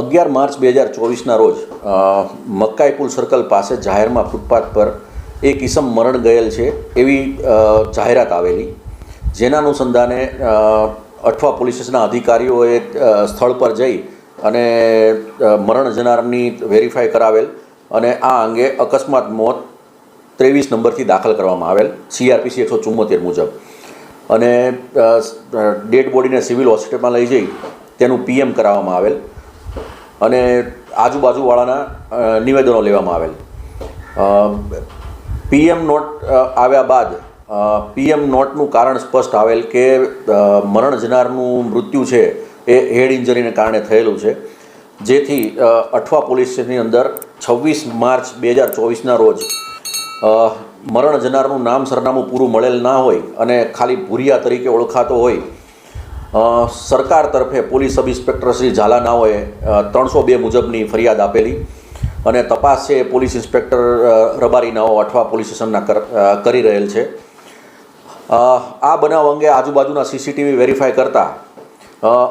અગિયાર માર્ચ બે હજાર ચોવીસના રોજ મક્કાઈપુલ પુલ સર્કલ પાસે જાહેરમાં ફૂટપાથ પર એક ઈસમ મરણ ગયેલ છે એવી જાહેરાત આવેલી. જેના અનુસંધાને અઠવા પોલીસ અધિકારીઓએ સ્થળ પર જઈ અને મરણ જનારની વેરીફાઈ કરાવેલ અને આ અંગે અકસ્માત મોત ત્રેવીસ નંબરથી દાખલ કરવામાં આવેલ, સીઆરપીસી એકસો ચુમ્મોતેર મુજબ. અને ડેડ બોડીને સિવિલ હોસ્પિટલમાં લઈ જઈ તેનું પીએમ કરાવવામાં આવેલ. અને આજુબાજુવાળાના નિવેદનો લેવામાં આવેલ. પીએમ નોટ આવ્યા બાદ પીએમ નોટનું કારણ સ્પષ્ટ આવેલ કે મરણ જનારનું મૃત્યુ છે એ હેડ ઇન્જરીને કારણે થયેલું છે. જેથી અઠવા પોલીસ સ્ટેશનની અંદર છવ્વીસ માર્ચ બે હજાર ચોવીસના રોજ મરણ જનારનું નામ સરનામું પૂરું મળેલ ના હોય અને ખાલી ભૂરિયા તરીકે ઓળખાતો હોય સરકાર તરફે પોલીસ સબ ઇન્સ્પેક્ટર શ્રી ઝાલાનાઓએ ત્રણસો બે મુજબની ફરિયાદ આપેલી અને તપાસ છે પોલીસ ઇન્સ્પેક્ટર રબારીનાઓ અઠવા પોલીસ સ્ટેશનના કરી રહેલ છે. આ બનાવ અંગે આજુબાજુના સીસીટીવી વેરીફાઈ કરતાં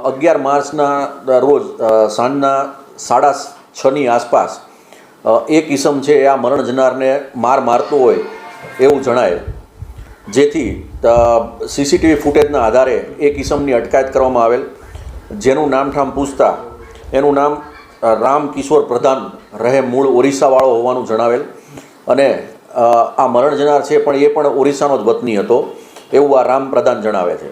અગિયાર માર્ચના રોજ સાંજના સાડા છની આસપાસ એક ઈસમ છે એ આ મરણ જનારને માર મારતો હોય એવું જણાય જેથી સીસીટીવી ફૂટેજના આધારે એ કિસમની અટકાયત કરવામાં આવેલ, જેનું નામઠામ પૂછતા, એનું નામ રામ કિશોર પ્રધાન રહે મૂળ ઓરિસ્સાવાળો હોવાનું જણાવેલ. અને આ મરણ જનાર છે, પણ એ પણ ઓરિસ્સાનો જ વતની હતો, એવું આ રામ પ્રધાન જણાવે છે.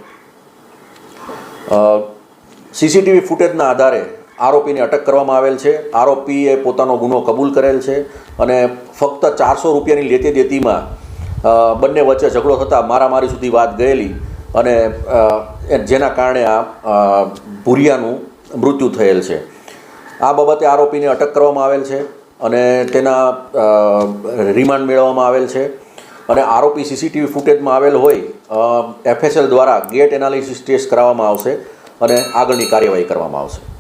સીસીટીવી ફૂટેજના આધારે આરોપીને અટક કરવામાં આવેલ છે. આરોપીએ પોતાનો ગુનો કબૂલ કરેલ છે અને ફક્ત ચારસો રૂપિયાની લેતી દેતીમાં બંને વચ્ચે ઝઘડો થતાં મારામારી સુધી વાત ગયેલી અને જેના કારણે આ ભૂરિયાનું મૃત્યુ થયેલ છે. આ બાબતે આરોપીને અટક કરવામાં આવેલ છે અને તેના રિમાન્ડ મેળવવામાં આવેલ છે અને આરોપી સીસીટીવી ફૂટેજમાં આવેલ હોય એફએસએલ દ્વારા ગેટ એનાલિસિસ ટેસ્ટ કરાવવામાં આવશે અને આગળની કાર્યવાહી કરવામાં આવશે.